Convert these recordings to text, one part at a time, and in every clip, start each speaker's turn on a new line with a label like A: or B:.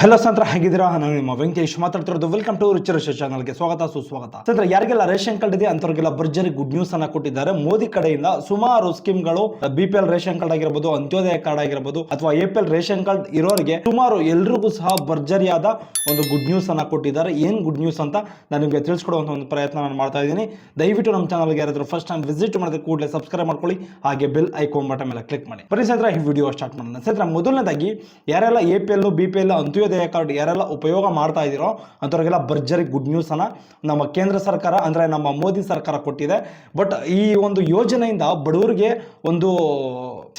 A: Hello ಸಂತ್ರ ಹೇಗಿದ್ದೀರಾ? ನಾನು ನಿಮ್ಮ ವೆಂಕಟೇಶ್ ಮಾತಾಡ್ತಿರೋದು. ವೆಲ್ಕಮ್ ಟು ರಿಚರ್ ಚಾನಲ್ಗೆ ಸ್ವಾಗತ, ಸುಸ್ವಾಗತ. ಸಂತ್ರ ಯಾರಿಗೆಲ್ಲ ರೇಷನ್ ಕಾರ್ಡ್ ಇದೆ ಅಂತವ್ರಿಗೆಲ್ಲ ಭರ್ಜರಿ ಗುಡ್ ನ್ಯೂಸ್ ಅನ್ನ ಕೊಟ್ಟಿದ್ದಾರೆ. ಮೋದಿ ಕಡೆಯಿಂದ ಸುಮಾರು ಸ್ಕೀಮ್ಗಳು B P L ration card ಆಗಿರ್ಬೋದು, ಅಂತ್ಯೋದಯ ಕಾರ್ಡ್ ಆಗಿರ್ಬೋದು, ಅಥವಾ A P L ration card ಇರೋರಿಗೆ ಸುಮಾರು ಎಲ್ರಿಗೂ ಸಹ ಭರ್ಜರಿಯಾದ ಒಂದು ಗುಡ್ ನ್ಯೂಸ್ ಅನ್ನ ಕೊಟ್ಟಿದ್ದಾರೆ. ಏನ್ ಗುಡ್ ನ್ಯೂಸ್ ಅಂತ ನಾನು ನಿಮಗೆ ತಿಳಿಸ್ಕೊಡುವಂತ ಒಂದು ಪ್ರಯತ್ನ ನಾನು ಮಾಡ್ತಾ ಇದ್ದೀನಿ. ದಯವಿಟ್ಟು ನಮ್ಮ ಚಾನಲ್ಗೆ ಯಾರಾದರೂ ಫಸ್ಟ್ ಟೈಮ್ ವಿಸಿಟ್ ಮಾಡಿದ್ರೆ ಕೂಡಲೇ ಸಬ್ಸ್ಕ್ರೈಬ್ ಮಾಡ್ಕೊಳ್ಳಿ. ಹಾಗೆ ಬೆಲ್ ಐಕಾನ್ ಬಟನ್ ಮೇಲೆ ಕ್ಲಿಕ್ ಮಾಡಿ. ಬರೀ ಸತ್ರ ಈ ವಿಡಿಯೋ ಸ್ಟಾರ್ಟ್ ಮಾಡೋಣ. ಸರ್ ಮೊದಲನೇದಾಗಿ ಯಾರೆಲ್ಲ A P L B P L card ಯಾರೆಲ್ಲ ಉಪಯೋಗ ಮಾಡ್ತಾ ಇದ್ದೀರೋ ಅಂಥವ್ರಿಗೆಲ್ಲ ಭರ್ಜರಿ ಗುಡ್ ನ್ಯೂಸ್ ಅನ್ನ ನಮ್ಮ ಕೇಂದ್ರ ಸರ್ಕಾರ ಅಂದ್ರೆ ನಮ್ಮ ಮೋದಿ ಸರ್ಕಾರ ಕೊಟ್ಟಿದೆ. ಬಟ್ ಈ ಒಂದು ಯೋಜನೆಯಿಂದ ಬಡವರಿಗೆ ಒಂದು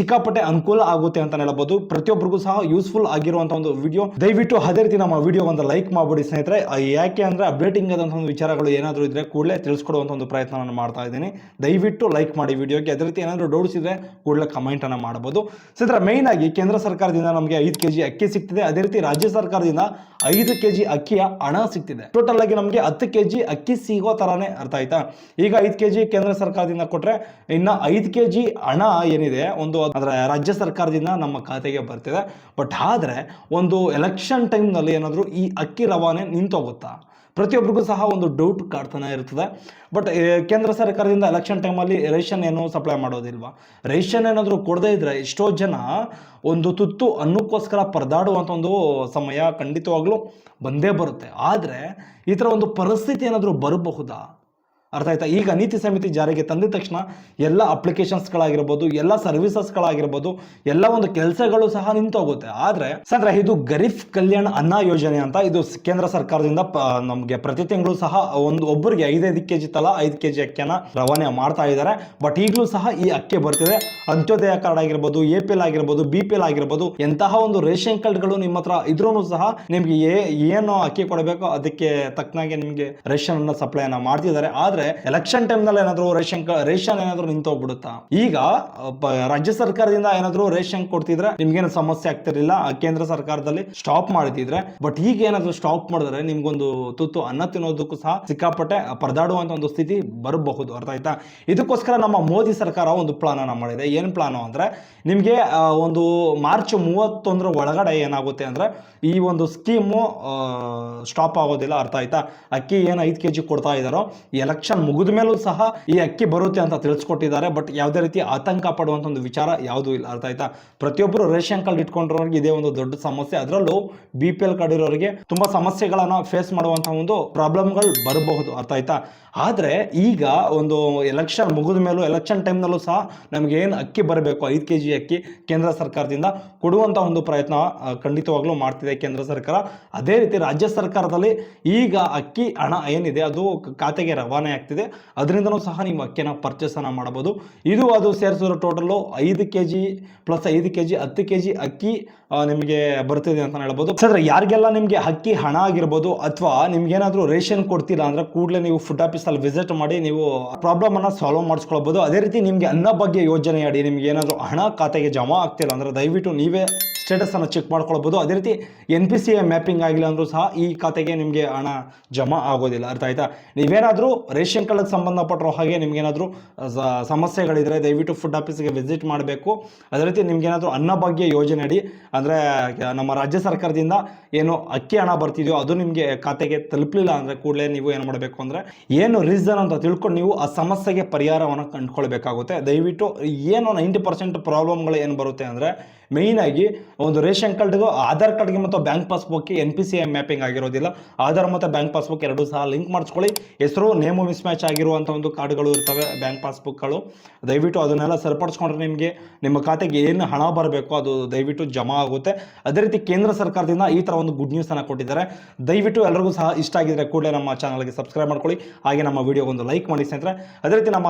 A: ಸಿಕ್ಕಾಪಟ್ಟೆ ಅನುಕೂಲ ಆಗುತ್ತೆ ಅಂತ ಹೇಳ್ಬೋದು ಪ್ರತಿಯೊಬ್ಬರಿಗೂ ಸಹ ಯೂಸ್ಫುಲ್ ಆಗಿರುವಂತಹ ಒಂದು ವಿಡಿಯೋ ದಯವಿಟ್ಟು ಅದೇ ರೀತಿ ನಮ್ಮ ವಿಡಿಯೋ ಒಂದು ಲೈಕ್ ಮಾಡ್ಬಿಡಿ ಸ್ನೇಹಿತರೆ. ಯಾಕೆ ಅಂದ್ರೆ ಅಪ್ಡೇಟಿಂಗ್ ಆದಂತಹ ಒಂದು ವಿಚಾರಗಳು ಏನಾದರೂ ಇದ್ರೆ ಕೂಡಲೇ ತಿಳಿಸ್ಕೊಡುವಂತ ಒಂದು ಪ್ರಯತ್ನ ನಾನು ಮಾಡ್ತಾ ಇದ್ದೀನಿ. ದಯವಿಟ್ಟು ಲೈಕ್ ಮಾಡಿ ವಿಡಿಯೋಗೆ ಅದೇ ರೀತಿ ಏನಾದರೂ ಡೌಟ್ಸ್ ಇದ್ರೆ ಕೂಡಲೇ ಕಮೆಂಟ್ ಅನ್ನ ಮಾಡಬಹುದು ಸ್ನೇಹಿತರೆ ಮೈನ್ ಆಗಿ ಕೇಂದ್ರ ಸರ್ಕಾರದಿಂದ ನಮಗೆ ಐದು ಕೆಜಿ ಅಕ್ಕಿ ಸಿಗ್ತಿದೆ ಅದೇ ರೀತಿ ರಾಜ್ಯ ಸರ್ಕಾರದಿಂದ ಐದು ಕೆಜಿ ಅಕ್ಕಿಯ ಹಣ ಸಿಗ್ತಿದೆ ಟೋಟಲ್ ಆಗಿ ನಮಗೆ ಹತ್ತು ಕೆಜಿ ಅಕ್ಕಿ ಸಿಗೋ ತರಾನೇ ಅರ್ಥ ಆಯ್ತಾ? ಈಗ ಐದು ಕೆಜಿ ಕೇಂದ್ರ ಸರ್ಕಾರದಿಂದ ಕೊಟ್ರೆ ಇನ್ನ ಐದು ಕೆಜಿ ಹಣ ಏನಿದೆ? ಒಂದು ಅದರ ರಾಜ್ಯ ಸರ್ಕಾರದಿಂದ ನಮ್ಮ ಖಾತೆಗೆ ಬರ್ತಿದೆ. ಬಟ್ ಆದರೆ ಒಂದು ಎಲೆಕ್ಷನ್ ಟೈಮ್ನಲ್ಲಿ ಏನಾದರೂ ಈ ಅಕ್ಕಿ ರವಾನೆ ನಿಂತೋಗುತ್ತಾ? ಪ್ರತಿಯೊಬ್ಬರಿಗೂ ಸಹ ಒಂದು ಡೌಟ್ ಕಾಡ್ತಾನೆ ಇರ್ತದೆ. ಬಟ್ ಕೇಂದ್ರ ಸರ್ಕಾರದಿಂದ ಎಲೆಕ್ಷನ್ ಟೈಮಲ್ಲಿ ರೇಷನ್ ಏನು ಸಪ್ಲೈ ಮಾಡೋದಿಲ್ವಾ? ರೇಷನ್ ಏನಾದರೂ ಕೊಡದೇ ಇದ್ದರೆ ಎಷ್ಟೋ ಜನ ಒಂದು ತುತ್ತು ಅನ್ನಕ್ಕೋಸ್ಕರ ಪರದಾಡುವಂಥ ಒಂದು ಸಮಯ ಖಂಡಿತವಾಗ್ಲೂ ಬಂದೇ ಬರುತ್ತೆ. ಆದರೆ ಈ ಥರ ಒಂದು ಪರಿಸ್ಥಿತಿ ಏನಾದರೂ ಬರಬಹುದಾ? ಅರ್ಥ ಆಯ್ತಾ? ಈಗ ನೀತಿ ಸಮಿತಿ ಜಾರಿಗೆ ತಂದಿದ ತಕ್ಷಣ ಎಲ್ಲ ಅಪ್ಲಿಕೇಶನ್ಸ್ಗಳಾಗಿರ್ಬೋದು ಎಲ್ಲ ಸರ್ವಿಸಸ್ಗಳಾಗಿರ್ಬೋದು ಎಲ್ಲ ಒಂದು ಕೆಲಸಗಳು ಸಹ ನಿಂತೋಗುತ್ತೆ. ಆದರೆ ಸಂದ್ರೆ ಇದು ಗರೀಬ್ ಕಲ್ಯಾಣ ಅನ್ನ ಯೋಜನೆ ಅಂತ ಇದು ಕೇಂದ್ರ ಸರ್ಕಾರದಿಂದ ನಮಗೆ ಪ್ರತಿ ತಿಂಗಳು ಸಹ ಒಂದು ಒಬ್ಬರಿಗೆ ಐದೈದು ಕೆಜಿ ತಲಾ, ಐದು ಕೆಜಿ ಅಕ್ಕಿಯನ್ನು ರವಾನೆ ಮಾಡ್ತಾ ಇದ್ದಾರೆ. ಬಟ್ ಈಗಲೂ ಸಹ ಈ ಅಕ್ಕಿ ಬರ್ತಿದೆ. ಅಂತ್ಯೋದಯ ಕಾರ್ಡ್ ಆಗಿರ್ಬೋದು, ಎ ಪಿ ಎಲ್ ಆಗಿರ್ಬೋದು, ಬಿ ಪಿ ಎಲ್ ಆಗಿರ್ಬೋದು, ಎಂತಹ ಒಂದು ರೇಷನ್ ಕಾರ್ಡ್ಗಳು ನಿಮ್ಮ ಹತ್ರ ಇದ್ರೂ ಸಹ ನಿಮಗೆ ಏನು ಅಕ್ಕಿ ಕೊಡಬೇಕು ಅದಕ್ಕೆ ತಕ್ಕನಾಗೆ ನಿಮಗೆ ರೇಷನ್ ಅನ್ನ ಸಪ್ಲೈ ಅನ್ನ ಮಾಡ್ತಿದ್ದಾರೆ. ಆದ್ರೆ ಎಲೆಕ್ಷನ್ ಟೈಮ್ನಲ್ಲಿ ಏನಾದ್ರು ರೇಷನ್ ರೇಷನ್ ಏನಾದ್ರು ನಿಂತೋಗ್ಬಿಡುತ್ತಾ? ಈಗ ರಾಜ್ಯ ಸರ್ಕಾರದಿಂದ ಏನಾದ್ರು ರೇಷನ್ ಕೊಡ್ತಿದ್ರೆ ನಿಮ್ಗೇನು ಸಮಸ್ಯೆ ಆಗ್ತಿರ್ಲಿಲ್ಲ. ಕೇಂದ್ರ ಸರ್ಕಾರದಲ್ಲಿ ಸ್ಟಾಪ್ ಮಾಡ್ತಿದ್ರೆ ಬಟ್ ಈಗ ಏನಾದ್ರು ಸ್ಟಾಪ್ ಮಾಡಿದ್ರೆ ನಿಮ್ಗೊಂದು ತುತ್ತು ಅನ್ನ ತಿನ್ನೋದಕ್ಕೂ ಸಹ ಸಿಕ್ಕಾಪಟ್ಟೆ ಪರದಾಡುವಂತ ಒಂದು ಸ್ಥಿತಿ ಬರಬಹುದು. ಅರ್ಥ ಆಯ್ತಾ? ಇದಕ್ಕೋಸ್ಕರ ನಮ್ಮ ಮೋದಿ ಸರ್ಕಾರ ಒಂದು ಪ್ಲಾನ್ ಅನ್ನ ಮಾಡಿದೆ. ಏನ್ ಪ್ಲಾನ್ ಅಂದ್ರೆ, ನಿಮ್ಗೆ ಒಂದು ಮಾರ್ಚ್ ಮೂವತ್ತೊಂದರ ಒಳಗಡೆ ಏನಾಗುತ್ತೆ ಅಂದ್ರೆ, ಈ ಒಂದು ಸ್ಕೀಮು ಸ್ಟಾಪ್ ಆಗೋದಿಲ್ಲ. ಅರ್ಥ ಆಯ್ತಾ? ಅಕ್ಕಿ ಏನು ಐದು ಕೆ ಜಿ ಕೊಡ್ತಾ ಇದಾರೋ ಎಲೆಕ್ಷನ್ ಮುಗಿದ ಮೇಲೂ ಸಹ ಈ ಅಕ್ಕಿ ಬರುತ್ತೆ ಅಂತ ತಿಳಿಸ್ಕೊಟ್ಟಿದ್ದಾರೆ. ಬಟ್ ಯಾವುದೇ ರೀತಿ ಆತಂಕ ಪಡುವಂಥ ಒಂದು ವಿಚಾರ ಯಾವುದೂ ಇಲ್ಲ. ಅರ್ಥ ಆಯ್ತಾ? ಪ್ರತಿಯೊಬ್ಬರು ರೇಷನ್ ಕಾರ್ಡ್ ಇಟ್ಕೊಂಡಿರೋರಿಗೆ ಇದೇ ಒಂದು ದೊಡ್ಡ ಸಮಸ್ಯೆ. ಅದರಲ್ಲೂ ಬಿ ಪಿ ಎಲ್ ಕಾರ್ಡ್ ಇರೋರಿಗೆ ತುಂಬಾ ಸಮಸ್ಯೆಗಳನ್ನು ಫೇಸ್ ಮಾಡುವಂಥ ಒಂದು ಪ್ರಾಬ್ಲಮ್ಗಳು ಬರಬಹುದು. ಅರ್ಥ ಆಯ್ತಾ? ಆದರೆ ಈಗ ಒಂದು ಎಲೆಕ್ಷನ್ ಮುಗಿದ ಮೇಲೂ ಎಲೆಕ್ಷನ್ ಟೈಮ್ನಲ್ಲೂ ಸಹ ನಮಗೆ ಏನು ಅಕ್ಕಿ ಬರಬೇಕು? ಐದು ಕೆ ಜಿ ಅಕ್ಕಿ ಕೇಂದ್ರ ಸರ್ಕಾರದಿಂದ ಕೊಡುವಂಥ ಒಂದು ಪ್ರಯತ್ನ ಖಂಡಿತವಾಗ್ಲೂ ಮಾಡ್ತಿದೆ ಕೇಂದ್ರ ಸರ್ಕಾರ. ಅದೇ ರೀತಿ ರಾಜ್ಯ ಸರ್ಕಾರದಲ್ಲಿ ಈಗ ಅಕ್ಕಿ ಹಣ ಏನಿದೆ, ಅದು ಖಾತೆಗೆ ರವಾನೆ ಆಗ್ತಿದೆ. ಅದರಿಂದನೂ ಸಹ ನೀವು ಪರ್ಚೇಸ್ ಅನ್ನ ಮಾಡಬಹುದು. ಇದು ಅದು ಸೇರಿಸಿರೋ ಟೋಟಲು ಐದು ಕೆ ಜಿ ಪ್ಲಸ್ ಐದು ಕೆ ಜಿ ಹತ್ತು ಕೆ ಜಿ ಅಕ್ಕಿ ನಿಮಗೆ ಬರ್ತಿದೆ ಅಂತ ಹೇಳ್ಬೋದು. ಸರ್ ಯಾರಿಗೆಲ್ಲ ನಿಮಗೆ ಅಕ್ಕಿ ಹಣ ಆಗಿರ್ಬೋದು ಅಥವಾ ನಿಮ್ಗೇನಾದ್ರೂ ರೇಷನ್ ಕೊಡ್ತಿಲ್ಲ ಅಂದ್ರೆ ಕೂಡಲೇ ನೀವು ಫುಡ್ ಆಫೀಸಲ್ಲಿ ವಿಸಿಟ್ ಮಾಡಿ ನೀವು ಪ್ರಾಬ್ಲಮ್ ಅನ್ನ ಸಾಲ್ವ್ ಮಾಡಿಸ್ಕೊಳ್ಬೋದು. ಅದೇ ರೀತಿ ನಿಮಗೆ ಅನ್ನ ಬಗ್ಗೆ ಯೋಜನೆ ಅಡಿ ನಿಮ್ಗೆ ಏನಾದರೂ ಹಣ ಖಾತೆಗೆ ಜಮಾ ಆಗ್ತಿಲ್ಲ ಅಂದರೆ ದಯವಿಟ್ಟು ನೀವೇ ಸ್ಟೇಟಸ್ ಅನ್ನು ಚೆಕ್ ಮಾಡ್ಕೊಳ್ಬೋದು. ಅದೇ ರೀತಿ N P C I mapping ಆಗಿಲ್ಲ ಅಂದ್ರೂ ಸಹ ಈ ಖಾತೆಗೆ ನಿಮಗೆ ಹಣ ಜಮಾ ಆಗೋದಿಲ್ಲ. ಅರ್ಥ ಆಯ್ತಾ? ನೀವೇನಾದರೂ ರೇಷನ್ ಕಾರ್ಡ್ಗೆ ಸಂಬಂಧಪಟ್ಟಿರೋ ಹಾಗೆ ನಿಮ್ಗೇನಾದರೂ ಸಮಸ್ಯೆಗಳಿದ್ರೆ ದಯವಿಟ್ಟು ಫುಡ್ ಆಫೀಸ್ಗೆ ವಿಸಿಟ್ ಮಾಡಬೇಕು. ಅದೇ ರೀತಿ ನಿಮ್ಗೇನಾದರೂ ಅನ್ನಭಾಗ್ಯ ಯೋಜನೆ ಅಡಿ, ಅಂದರೆ ನಮ್ಮ ರಾಜ್ಯ ಸರ್ಕಾರದಿಂದ ಏನು ಅಕ್ಕಿ ಹಣ ಬರ್ತಿದೆಯೋ ಅದು ನಿಮಗೆ ಖಾತೆಗೆ ತಲುಪಲಿಲ್ಲ ಅಂದರೆ ಕೂಡಲೇ ನೀವು ಏನು ಮಾಡಬೇಕು ಅಂದರೆ ಏನು ರೀಸನ್ ಅಂತ ತಿಳ್ಕೊಂಡು ನೀವು ಆ ಸಮಸ್ಯೆಗೆ ಪರಿಹಾರವನ್ನು ಕಂಡುಕೊಳ್ಬೇಕಾಗುತ್ತೆ. ದಯವಿಟ್ಟು ಏನು ನೈಂಟಿ ಪರ್ಸೆಂಟ್ ಪ್ರಾಬ್ಲಮ್ಗಳು ಏನು ಬರುತ್ತೆ ಅಂದರೆ ಮೇಯ್ನಾಗಿ ಒಂದು ರೇಷನ್ ಕಾರ್ಡ್ಗೂ ಆಧಾರ್ ಕಾರ್ಡ್ಗೆ ಮತ್ತು ಬ್ಯಾಂಕ್ ಪಾಸ್ಬುಕ್ಗೆ ಎನ್ ಪಿ ಸಿ ಮ್ಯಾಪಿಂಗ್ ಆಗಿರೋದಿಲ್ಲ. ಆಧಾರ್ ಮತ್ತು ಬ್ಯಾಂಕ್ ಪಾಸ್ಬುಕ್ ಎರಡೂ ಸಹ ಲಿಂಕ್ ಮಾಡಿಸ್ಕೊಳ್ಳಿ. ಹೆಸರು, ನೇಮು ಮಿಸ್ ಮ್ಯಾಚ್ ಆಗಿರುವಂಥ ಒಂದು ಕಾರ್ಡ್ಗಳು ಇರ್ತವೆ ಬ್ಯಾಂಕ್ ಪಾಸ್ಬುಕ್ಗಳು ದಯವಿಟ್ಟು ಅದನ್ನೆಲ್ಲ ಸರಿಪಡಿಸ್ಕೊಂಡ್ರೆ ನಿಮಗೆ ನಿಮ್ಮ ಖಾತೆಗೆ ಏನು ಹಣ ಬರಬೇಕು ಅದು ದಯವಿಟ್ಟು ಜಮಾ ಆಗುತ್ತೆ. ಅದೇ ರೀತಿ ಕೇಂದ್ರ ಸರ್ಕಾರದಿಂದ ಈ ಥರ ಒಂದು ಗುಡ್ ನ್ಯೂಸನ್ನು ಕೊಟ್ಟಿದ್ದಾರೆ. ದಯವಿಟ್ಟು ಎಲ್ಲರಿಗೂ ಸಹ ಇಷ್ಟ ಆಗಿದ್ರೆ ಕೂಡಲೇ ನಮ್ಮ ಚಾನಲ್ಗೆ ಸಬ್ಸ್ಕ್ರೈಬ್ ಮಾಡ್ಕೊಳ್ಳಿ. ಹಾಗೆ ನಮ್ಮ ವಿಡಿಯೋಗೊಂದು ಲೈಕ್ ಮಾಡಿ ಸ್ನೇಹಿತರೆ. ಅದೇ ರೀತಿ ನಮ್ಮ